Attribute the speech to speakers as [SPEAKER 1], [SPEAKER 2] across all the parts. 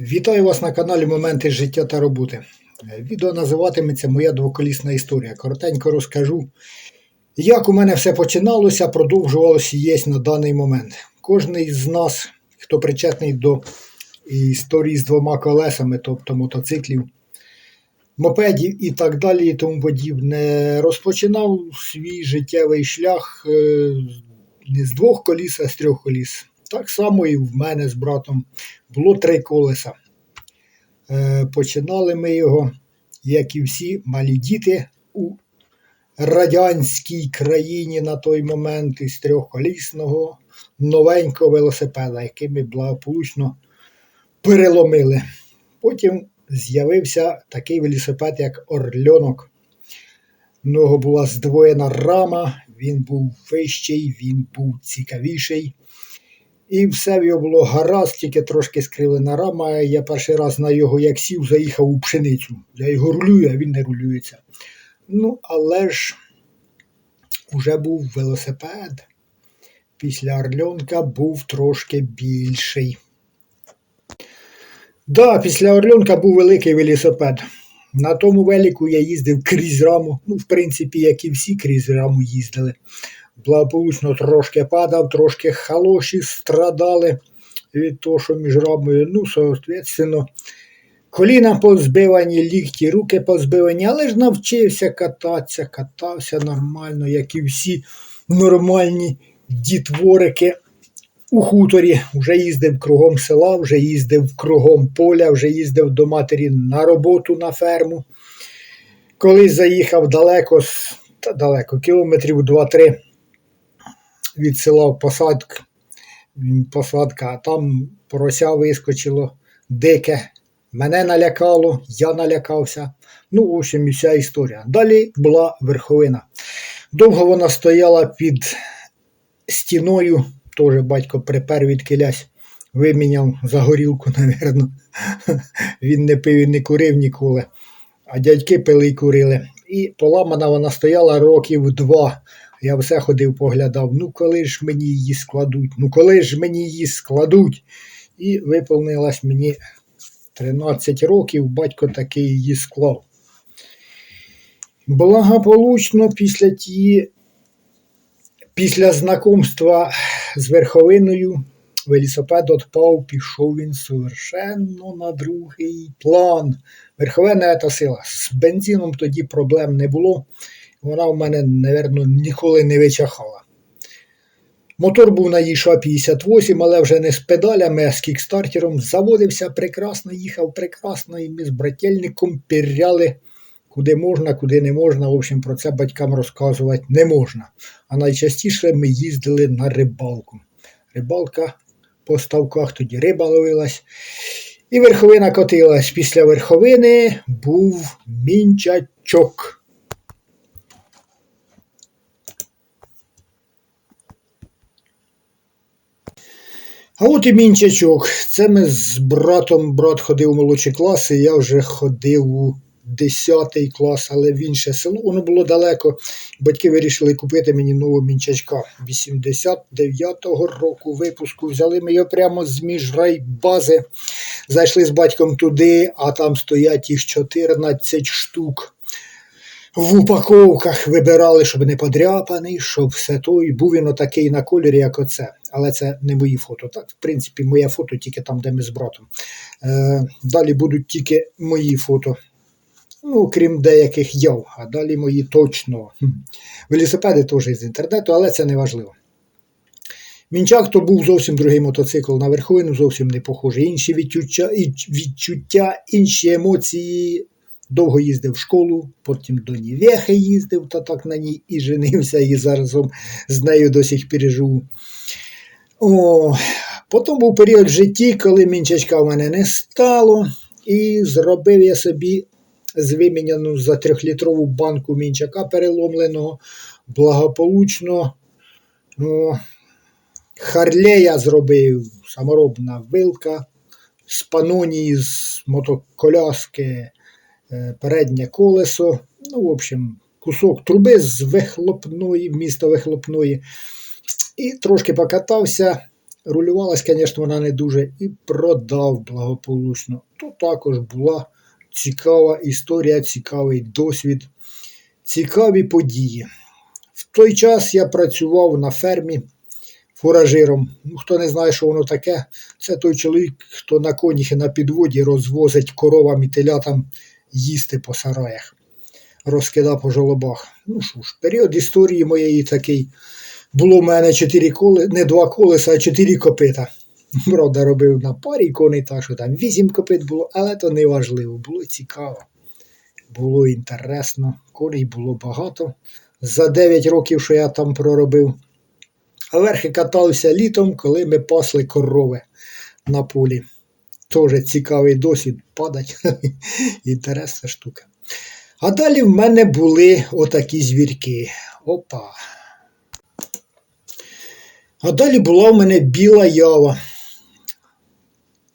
[SPEAKER 1] Вітаю вас на каналі Моменти життя та роботи. Відео називатиметься Моя двоколісна історія. Коротенько розкажу, як у мене все починалося, продовжувалося і є на даний момент. Кожний з нас, хто причетний до історії з двома колесами, тобто мотоциклів, мопедів і так далі, і тому подібне, розпочинав свій життєвий шлях е, не з двох коліс, а з трьох коліс. Так само і в мене з братом було три колеса. Е, Починали ми його, як і всі малі діти у радянській країні на той момент із трьохколісного новенького велосипеда, який ми благополучно переломили. Потім з'явився такий велосипед, як Орльонок. В нього була здвоєна рама, він був вищий, він був цікавіший. І все в його було гаразд, тільки трошки скривлена рама. Я перший раз на його як сів, заїхав у пшеницю. Я його рулюю, а він не рулюється. Ну, але ж уже був велосипед. Після Орльонка був трошки більший. Да, після Орльонка був великий велосипед. На тому велику я їздив крізь раму. Ну, в принципі, як і всі крізь раму їздили благополучно трошки падав, трошки халоші страдали від того, що між рамою, ну, соответственно, коліна позбивані, лікті, руки позбивані, але ж навчився кататися, катався нормально, як і всі нормальні дітворики. У хуторі вже їздив кругом села, вже їздив кругом поля, вже їздив до матері на роботу на ферму. Колись заїхав далеко, та далеко, кілометрів 2-3 від села посадку, посадка, а там порося вискочило дике. Мене налякало, я налякався. Ну, в общем, і вся історія. Далі була верховина. Довго вона стояла під стіною, теж батько припер від килясь, виміняв за горілку, напевно. Він не пив і не курив ніколи, а дядьки пили і курили. І поламана вона стояла років два. Я все ходив, поглядав, ну коли ж мені її складуть, ну коли ж мені її складуть. І виповнилось мені 13 років, батько таки її склав. Благополучно після ті, після знакомства з верховиною велосипед отпав, пішов він совершенно на другий план. Верховина та сила. З бензином тоді проблем не було вона в мене, мабуть, ніколи не вичахала. Мотор був на їша 58, але вже не з педалями, а з кікстартером. Заводився прекрасно, їхав прекрасно, і ми з брательником піряли куди можна, куди не можна. В общем, про це батькам розказувати не можна. А найчастіше ми їздили на рибалку. Рибалка по ставках, тоді риба ловилась. І верховина котилась. Після верховини був мінчачок. А от і мінчачок. Це ми з братом, брат ходив у молодші класи, я вже ходив у 10 клас, але в інше село. Воно було далеко. Батьки вирішили купити мені нового мінчачка 89-го року випуску. Взяли ми його прямо з міжрайбази. Зайшли з батьком туди, а там стоять їх 14 штук в упаковках вибирали, щоб не подряпаний, щоб все той. Був він отакий на кольорі, як оце. Але це не мої фото. Так, В принципі, моє фото тільки там, де ми з братом. Е, Далі будуть тільки мої фото. Ну, крім деяких яв, а далі мої точно. Велосипеди теж з інтернету, але це не важливо. Мінчак то був зовсім другий мотоцикл на верховину, зовсім не похожий. Інші відчуття, відчуття, інші емоції Довго їздив в школу, потім до Нівехи їздив, та так на ній і женився, і зараз з нею до сих пір живу. О, Потім був період в житті, коли мінчачка в мене не стало, і зробив я собі з виміняну за трьохлітрову банку мінчака переломленого, благополучно. О, Харлея зробив саморобна вилка з панонії, з мотоколяски. Е, переднє колесо, ну, в общем, кусок труби з вихлопної, міста вихлопної. І трошки покатався, Рулювалась, звісно, вона не дуже і продав благополучно. То також була цікава історія, цікавий досвід, цікаві події. В той час я працював на фермі фуражиром. Ну, Хто не знає, що воно таке, це той чоловік, хто на конях і на підводі розвозить коровам і телятам їсти по сараях, розкида по жолобах. Ну що ж, період історії моєї такий. Було в мене чотири коли, не два колеса, а чотири копита. Правда, робив на парі коней, так що там вісім копит було, але то не важливо, було цікаво. Було інтересно, коней було багато. За 9 років, що я там проробив. А верхи катався літом, коли ми пасли корови на полі. Теж цікавий досвід падать. Інтересна штука. А далі в мене були отакі звірки. Опа. А далі була в мене біла ява.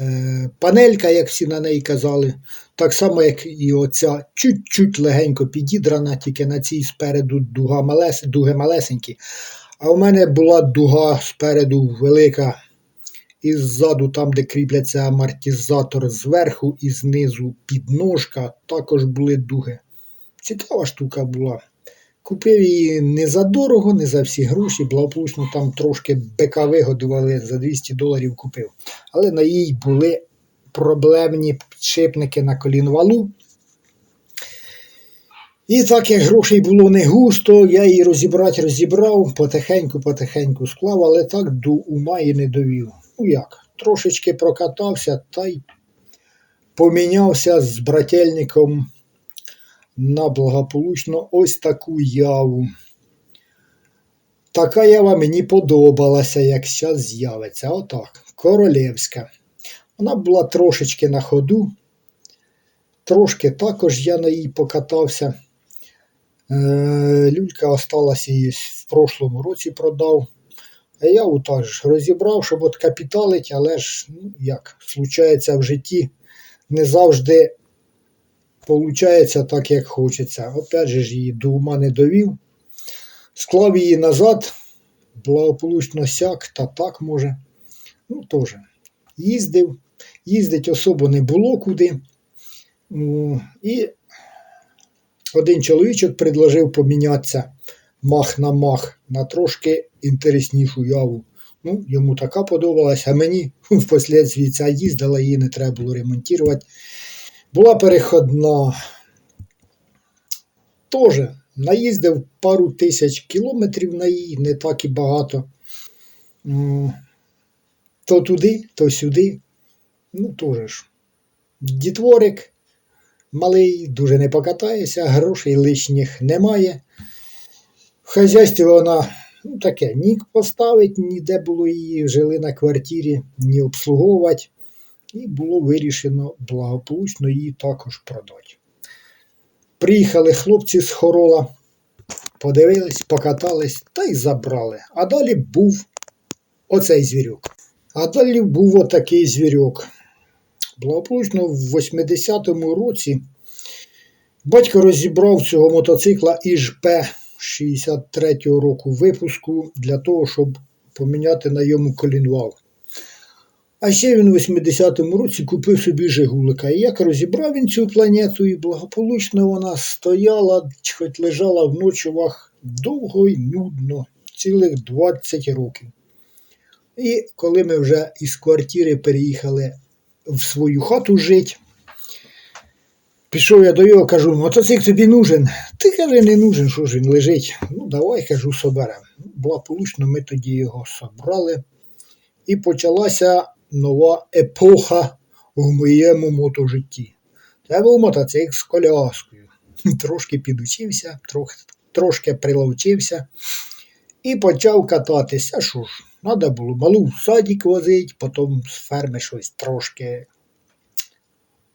[SPEAKER 1] Е, панелька, як всі на неї казали, так само, як і оця чуть-чуть легенько підідрана, тільки на цій спереду дуга малес, дуги малесенькі. А у мене була дуга спереду велика, і ззаду, там, де кріпляться амортизатор зверху і знизу підножка, також були дуги. Цікава штука була. Купив її не за дорого, не за всі гроші, благополучно там трошки бика вигодували, за 200 доларів купив. Але на їй були проблемні підшипники на колінвалу. І так як грошей було не густо, я її розібрати розібрав, потихеньку-потихеньку склав, але так до ума і не довів. Ну як, трошечки прокатався та й помінявся з брательником на благополучно ось таку яву. Така ява мені подобалася, як зараз з'явиться. Отак. Королівська. Вона була трошечки на ходу. Трошки також я на їй покатався. Е, люлька осталась її в прошлому році продав. Я отаж розібрав, щоб от капіталить, але ж, ну, як, случається в житті, не завжди Получається так, як хочеться. Опять же ж її до ума не довів. Склав її назад, благополучно сяк, та так може. Ну, теж. Їздив, їздить особо не було куди. І один чоловічок предложив помінятися мах на мах на трошки інтереснішу яву. Ну, Йому така подобалась, а мені впоследствии ця їздила, її не треба було ремонтувати. Була переходна. Теж наїздив пару тисяч кілометрів на її, не так і багато. То туди, то сюди. Ну, теж ж. Дітворик малий, дуже не покатається, грошей лишніх немає. Хазяйстві вона ну, таке, ні поставить, ніде було її, жили на квартирі, ні обслуговувати і було вирішено благополучно її також продати. Приїхали хлопці з хорола, подивились, покатались та й забрали. А далі був оцей звірюк. А далі був отакий звірюк. Благополучно в 80-му році батько розібрав цього мотоцикла ІЖП 63-го року випуску для того, щоб поміняти на йому колінвал. А ще він у 80-му році купив собі Жигулика. І як розібрав він цю планету, і благополучно вона стояла, хоч лежала в ночувах довго і нудно, цілих 20 років. І коли ми вже із квартири переїхали в свою хату жити, пішов я до його, кажу, мотоцикл тобі нужен. Ти каже, не нужен, що ж він лежить. Ну, давай, кажу, соберемо. Благополучно ми тоді його собрали. І почалася нова епоха в моєму мотожитті. Це був мотоцикл з коляскою. Трошки підучився, трохи, трошки приловчився і почав кататися. Що ж, треба було малу в садик возити, потім з ферми щось трошки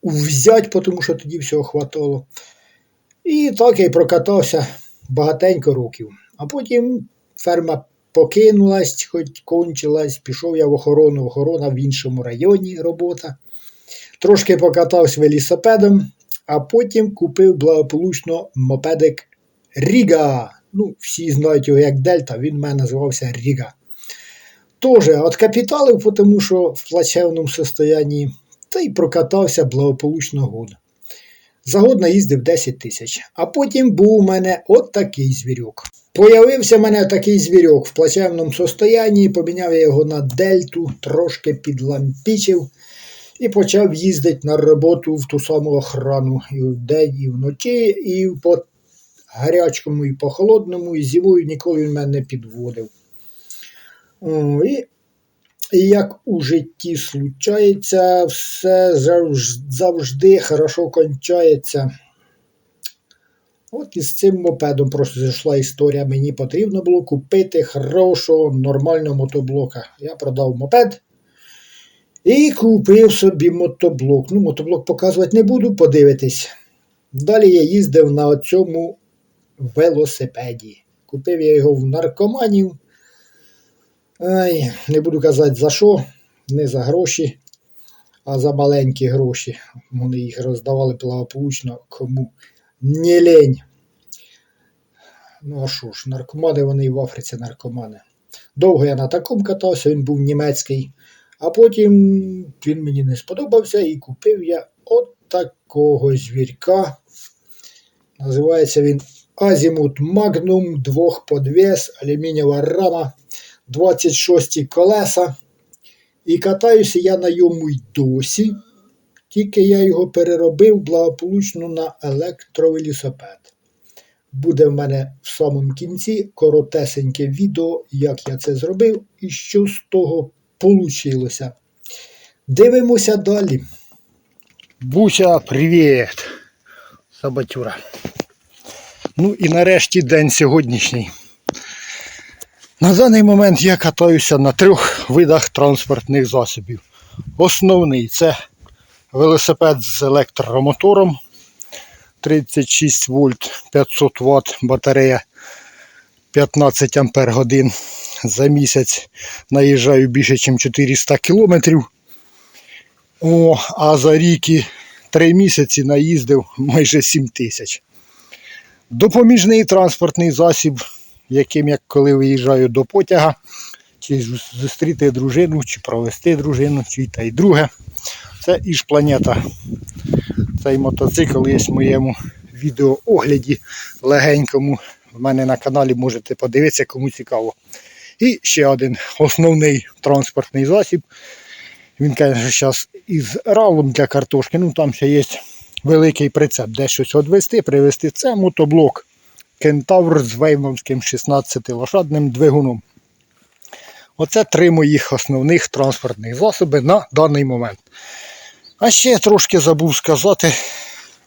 [SPEAKER 1] взяти, тому що тоді всього хватало. І так я й прокатався багатенько років. А потім ферма покинулась, хоч кончилась, пішов я в охорону, охорона в іншому районі робота. Трошки покатався велосипедом, а потім купив благополучно мопедик Ріга. Ну, Всі знають його як Дельта, він в мене називався Ріга. Теж откапіталив, тому що в плачевному состоянні, та й прокатався благополучно год. За год наїздив 10 тисяч. А потім був у мене от такий звірюк. Появився в мене такий звірюк в плачевному состоянні, поміняв я його на дельту, трошки підлампічив і почав їздити на роботу в ту саму охрану і вдень, і вночі, і по гарячому, і по холодному, і зимою ніколи він мене не підводив. І як у житті случається, все завжди хорошо кончається. От із цим мопедом просто зайшла історія. Мені потрібно було купити хорошого, нормального мотоблока. Я продав мопед і купив собі мотоблок. Ну, мотоблок показувати не буду, подивитись. Далі я їздив на цьому велосипеді. Купив я його в наркоманів. Ай, не буду казати за що, не за гроші, а за маленькі гроші. Вони їх роздавали благополучно кому не лень. Ну а що ж, наркомани вони в Африці наркомани. Довго я на такому катався, він був німецький, а потім він мені не сподобався і купив я от такого звірка. Називається він Азімут Magnum, двохподвес, алюмінієва рама. 26 колеса. І катаюся я на йому й досі. Тільки я його переробив благополучно на електровелосипед. Буде в мене в самому кінці коротесеньке відео, як я це зробив і що з того вийшло. Дивимося далі.
[SPEAKER 2] Буся, привіт! Сабатюра. Ну і нарешті день сьогоднішній. На даний момент я катаюся на трьох видах транспортних засобів. Основний це велосипед з електромотором 36 вольт 500 Вт батарея 15 ампер годин. За місяць наїжджаю більше, ніж 400 кілометрів. О, а за рік і 3 місяці наїздив майже 7 тисяч. Допоміжний транспортний засіб, яким як коли виїжджаю до потяга, чи зустріти дружину, чи провести дружину, чи та й друге. Це Іж Планета. Цей мотоцикл є в моєму відеоогляді легенькому. В мене на каналі можете подивитися, кому цікаво. І ще один основний транспортний засіб. Він, звісно, зараз із ралом для картошки. Ну там ще є великий прицеп, де щось відвести, привезти. Це мотоблок Кентавр з веймовським 16-лошадним двигуном. Оце три моїх основних транспортних засоби на даний момент. А ще трошки забув сказати,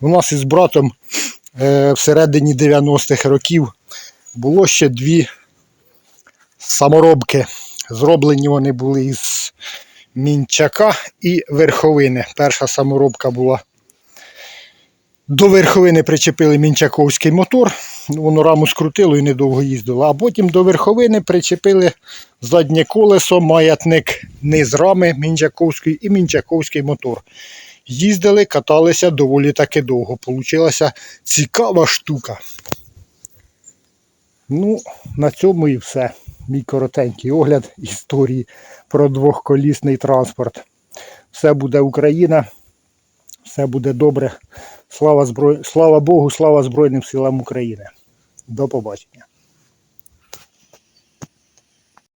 [SPEAKER 2] у нас із братом е, всередині 90-х років було ще дві саморобки. Зроблені вони були із мінчака і верховини. Перша саморобка була. До верховини причепили мінчаковський мотор, воно раму скрутило і недовго їздило. А потім до верховини причепили заднє колесо, маятник низ рами мінчаковський і мінчаковський мотор. Їздили, каталися доволі таки довго. Получилася цікава штука. Ну, на цьому і все. Мій коротенький огляд історії про двохколісний транспорт. Все буде Україна, все буде добре. Слава, зброй... слава Богу, слава Збройним силам України. До побачення.